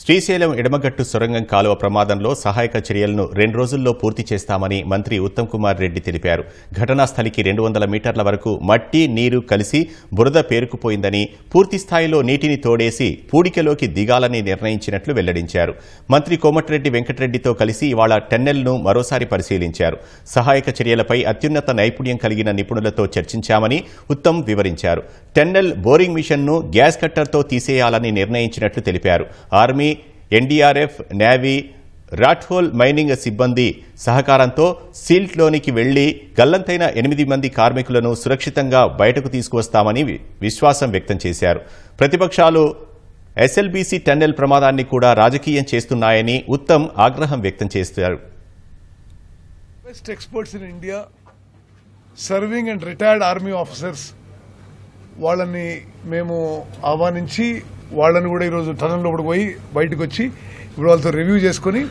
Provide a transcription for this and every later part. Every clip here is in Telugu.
శ్రీశైలం ఎడమగట్టు సొరంగం కాలువ ప్రమాదంలో సహాయక చర్యలను రెండు రోజుల్లో పూర్తి చేస్తామని మంత్రి ఉత్తమ్ కుమార్ రెడ్డి తెలిపారు. ఘటనా స్థలికి రెండు వందల మీటర్ల వరకు మట్టి నీరు కలిసి బురద పేరుకుపోయిందని పూర్తి స్థాయిలో నీటిని తోడేసి పూడికలోకి దిగాలని నిర్ణయించినట్లు వెల్లడించారు. మంత్రి కోమటిరెడ్డి వెంకటరెడ్డితో కలిసి ఇవాళ టెన్నెల్ను మరోసారి పరిశీలించారు. సహాయక చర్యలపై అత్యున్నత నైపుణ్యం కలిగిన నిపుణులతో చర్చించామని ఉత్తమ్ వివరించారు. టెన్నెల్ బోరింగ్ మిషన్ను గ్యాస్ కట్టర్తో తీసేయాలని నిర్ణయించినట్లు తెలిపారు. Army NDRF navy rat hole mining సిబ్బంది సహకారంతో సీల్ట్లోనికి వెళ్ళి గల్లంతైన ఎనిమిది మంది కార్మికులను సురక్షితంగా బయటకు తీసుకువస్తామని విశ్వాసం వ్యక్తం చేశారు. ప్రతిపక్షాలు ఎస్ఎల్బీసీ టన్నెల్ ప్రమాదాన్ని కూడా రాజకీయం చేస్తున్నాయని ఉత్తమ్ ఆగ్రహం వ్యక్తం చేశారు. Best experts in India serving and retired army officers వాళ్ళని మేము ఆహ్వానించి వాళ్ళని కూడా ఈరోజు టనల్ లోపలికి పోయి బయటకు వచ్చి ఇప్పుడు వాళ్ళతో రివ్యూ చేసుకొని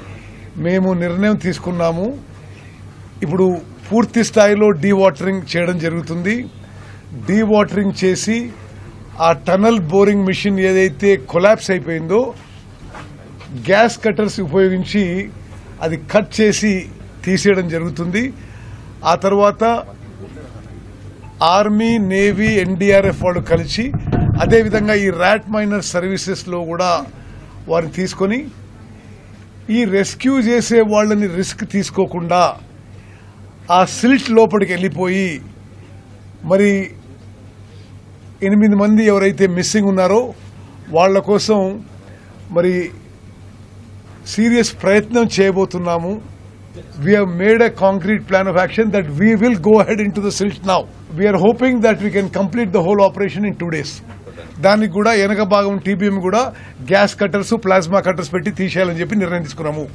మేము నిర్ణయం తీసుకున్నాము. ఇప్పుడు పూర్తి స్థాయిలో డీవాటరింగ్ చేయడం జరుగుతుంది. డీవాటరింగ్ చేసి ఆ టనల్ బోరింగ్ మిషన్ ఏదైతే కొలాప్స్ అయిపోయిందో గ్యాస్ కట్టర్స్ ఉపయోగించి అది కట్ చేసి తీసేయడం జరుగుతుంది. ఆ తర్వాత ఆర్మీ నేవీ ఎన్డీఆర్ఎఫ్ వాళ్ళు కలిసి అదేవిధంగా ఈ ర్యాట్ మైనర్ సర్వీసెస్లో కూడా వారిని తీసుకొని ఈ రెస్క్యూ చేసే వాళ్ళని రిస్క్ తీసుకోకుండా ఆ సిల్ట్ లోపలికి వెళ్ళిపోయి మరి ఎనిమిది మంది ఎవరైతే మిస్సింగ్ ఉన్నారో వాళ్ళ కోసం మరి సీరియస్ ప్రయత్నం చేయబోతున్నాము. We are made a concrete plan of action that we will go head into the silt now we are hoping that we can complete the whole operation in two days దానికి. కూడా వెనక భాగం టీబీఎం కూడా గ్యాస్ కట్టర్స్ ప్లాస్మా కట్టర్స్ పెట్టి తీసేయాలని చెప్పి నిర్ణయం తీసుకున్నాము.